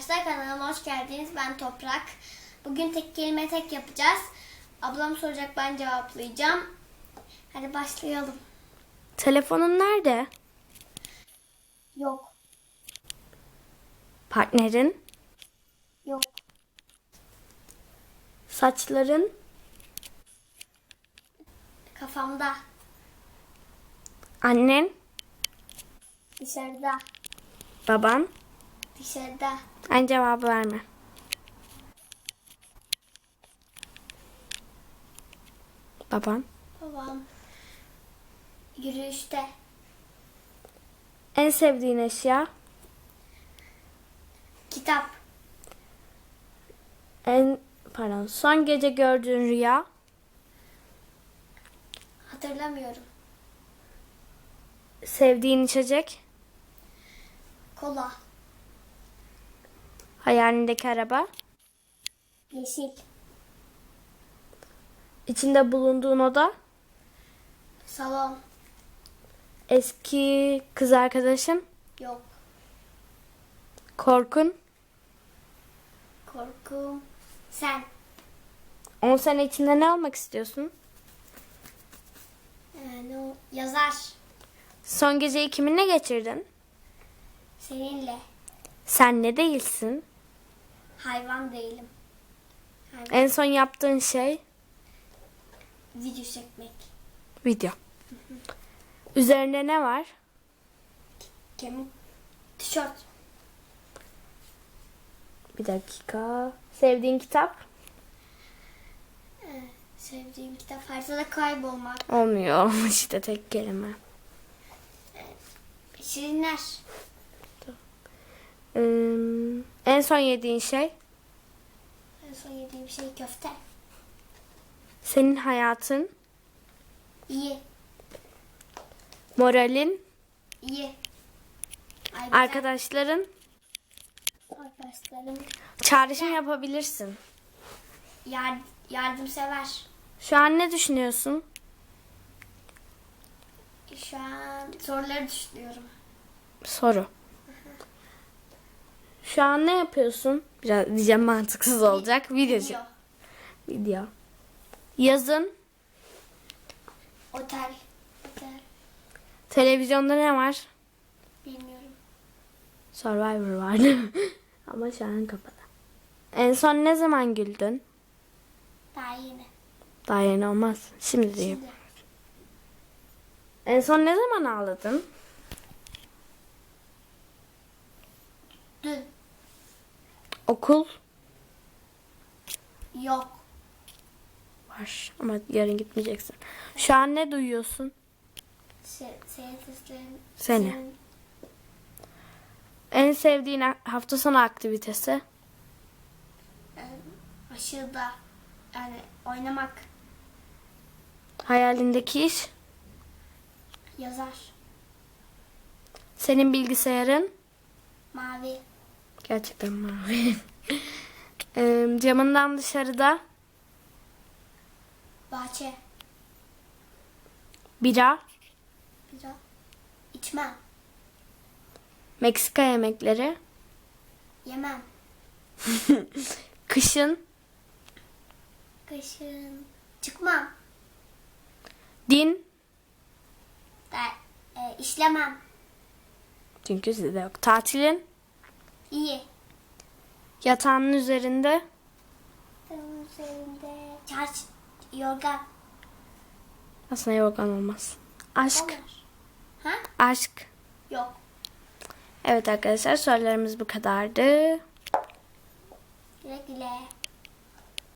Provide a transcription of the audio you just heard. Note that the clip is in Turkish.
arkadaşlar kanalıma hoş geldiniz. Ben Toprak. Bugün tek kelime tek yapacağız. Ablam soracak ben cevaplayacağım. Hadi başlayalım. Telefonun nerede? Yok. Partnerin? Yok. Saçların? Kafamda. Annen? Dışarıda. Baban? Dışarıda. Aynı cevabı verme. Baban? Babam. Yürüyüşte. En sevdiğin eşya? Kitap. En pardon. Son gece gördüğün rüya? Hatırlamıyorum. Sevdiğin içecek? Kola. Hayalindeki araba? Yeşil. İçinde bulunduğun oda? Salon. Eski kız arkadaşın? Yok. Korkun? Korkum. Sen. 10 sene içinde ne olmak istiyorsun? Yani o yazar. Son geceyi kiminle geçirdin? Seninle. Sen ne değilsin? Hayvan değilim. Hayvan. En son yaptığın şey Video çekmek. video. Üzerinde ne var? Kemik. Tişört. Bir dakika. Sevdiğin kitap? Ee, sevdiğim kitap haritada kaybolmak. Olmuyor. işte tek kelime. Şirinler. Ee, en son yediğin şey? En son yediğim şey köfte. Senin hayatın? İyi. Moralin? İyi. Ay, güzel. Arkadaşların? Arkadaşlarım Çağrışım yapabilirsin. yar, yardımsever. Şu an ne düşünüyorsun? Şu an soruları düşünüyorum. Soru. Şu an ne yapıyorsun? Biraz diyeceğim mantıksız olacak. Video. Video. Video. Yazın Otel. Otel. televizyonda ne var? Bilmiyorum. Survivor vardı. Ama şu an kapalı. En son ne zaman güldün? Daha yeni. Daha yeni olmaz. Şimdi diyeyim. Şimdi. En son ne zaman ağladın? Dün. Okul Yok. var ama yarın gitmeyeceksin. Şu an ne duyuyorsun? Seslerin. Seni. senin- En sevdiğin hafta sonu aktivitesi? aşırıda. Yani oynamak. Hayalindeki iş? Yazar. Senin bilgisayarın? Mavi. Gerçekten mavi. Ee, camından dışarıda Bahçe. bira, Bira. İçmem. Meksika yemekleri, Yemem. kışın, Kışın. Çıkmam. din, Da, e, işlemem. çünkü sizde yok. Tatilin, İyi. yatağının üzerinde, Onun üzerinde çarş, yorgan. aslında yorgan olmaz. Aşk, Olur. Ha? aşk. Yok. Evet arkadaşlar sorularımız bu kadardı. Güle güle.